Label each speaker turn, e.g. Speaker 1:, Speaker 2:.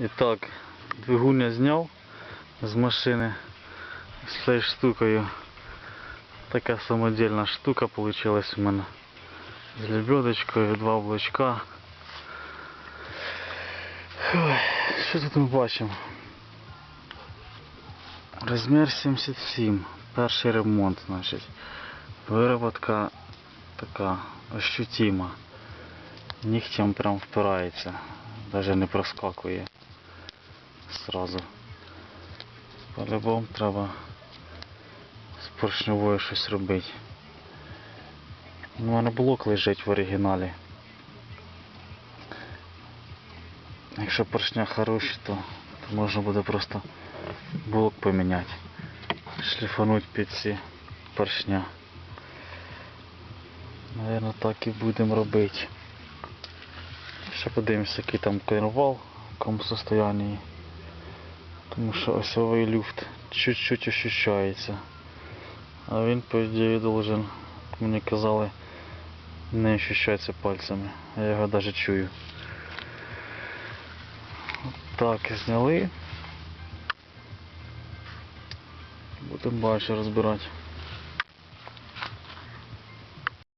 Speaker 1: І так, двигун я зняв з машини з цією штукою. Така самодільна штука вийшла у мене. З лебедочкою, два облачка. Що тут ми бачимо? Розмір 77. Перший ремонт, значить. Вироботка така ощутима. Нігтям прям впирається. Навіть не проскакує. Сразу. По-любому треба з поршневою щось робити. У мене блок лежить в оригіналі. Якщо поршня хороші, то, то можна буде просто блок поміняти. Шліфануть під ці поршня. Наверно, так і будемо робити. Ще подивимося, який там коінвал, в якому состоянии. Тому що осьовий люфт чуть-чуть ощущається. А він, по ідеї, должен, мені казали, не ощущається пальцями. Я його навіть чую. Так, зняли. Будемо бачити розбирати.